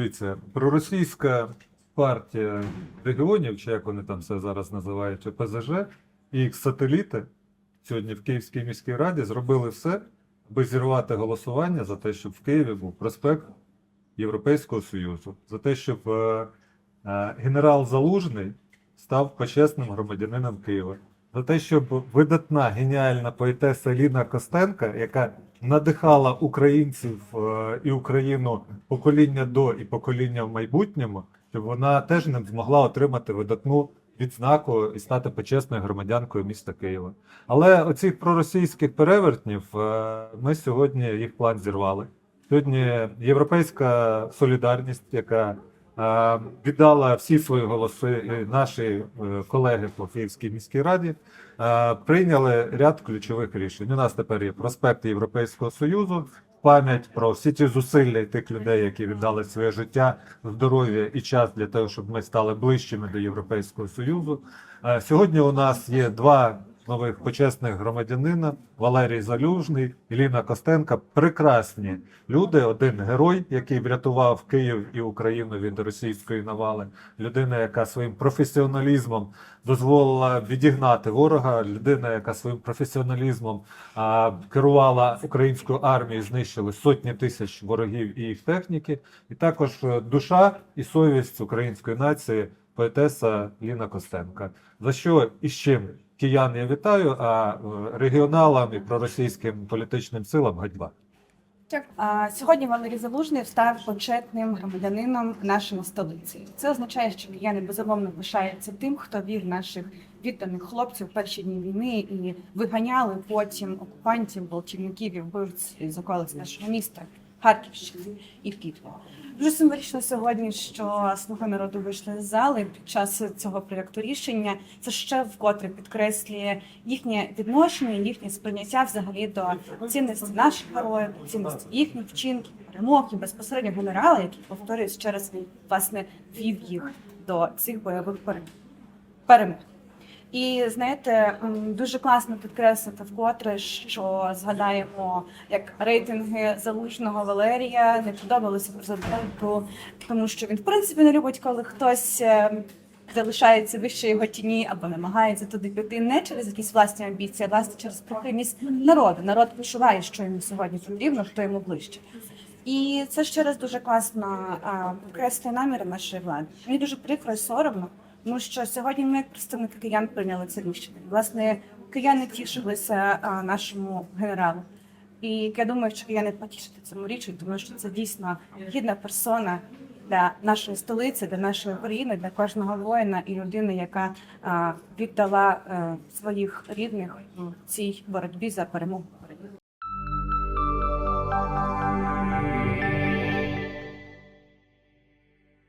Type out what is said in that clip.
Дивіться, проросійська партія регіонів, чи як вони там все зараз називають, чи ПЗЖ, і їх сателіти сьогодні в Київській міській раді зробили все, аби зірвати голосування за те, щоб в Києві був проспект Європейського Союзу, за те, щоб е, е, генерал Залужний став почесним громадянином Києва, за те, щоб видатна геніальна поетеса Ліна Костенка, яка надихала українців е, і Україну покоління до і покоління в майбутньому, щоб вона теж не змогла отримати видатну відзнаку і стати почесною громадянкою міста Києва. Але оцих проросійських перевертнів е, ми сьогодні їх план зірвали. Сьогодні європейська солідарність, яка віддала всі свої голоси, наші е, колеги по Київській міській раді, е, прийняли ряд ключових рішень. У нас тепер є проспект Європейського Союзу, пам'ять про всі ті зусилля і тих людей, які віддали своє життя, здоров'я і час для того, щоб ми стали ближчими до Європейського Союзу. Е, Сьогодні у нас є два нових почесних громадянина Валерій Залюжний і Ліна Костенка. Прекрасні люди. Один герой, який врятував Київ і Україну від російської навали. Людина, яка своїм професіоналізмом дозволила відігнати ворога. Людина, яка своїм професіоналізмом а, керувала українською армією, знищили сотні тисяч ворогів і їх техніки. І також е, душа і совість української нації. Поетеса Ліна Костенка. За що і з чим киян я вітаю, а е, регіоналам і проросійським політичним силам ганьба. А, Сьогодні Валерій Залужний став почетним громадянином нашої столиці. Це означає, що кияни безумовно пишаються тим, хто вів наших відданих хлопців в перші дні війни і виганяли потім окупантів, болтівників і вбивць з околиць нашого міста, Харківщини і Пітва. Дуже символічно сьогодні, що слуги народу вийшли з зали під час цього проєкту рішення. Це ще вкотре підкреслює їхнє відношення, їхнє сприйняття взагалі до цінності наших героїв, цінності їхніх вчинків, перемог і безпосередньо генерала, який повторюсь через власне вів їх до цих бойових перемог. І знаєте, дуже класно підкреслити вкотре, що згадаємо, як рейтинги залужного Валерія не подобалися президенту, тому що він в принципі не любить, коли хтось е, залишається вище його тіні або намагається туди піти не через якісь власні амбіції, а власне через прихильність народу. Народ відчуває, що йому сьогодні потрібно, хто йому ближче. І це ще раз дуже класно підкреслює наміри нашої влади. Мені дуже прикро і соромно, тому що сьогодні ми, як представники киян, прийняли це рішення. Власне, кияни тішилися а, нашому генералу. І я думаю, що кияни потішити цьому річі, тому що це дійсно гідна персона для нашої столиці, для нашої країни, для кожного воїна і людини, яка а, віддала е, своїх рідних в цій боротьбі за перемогу.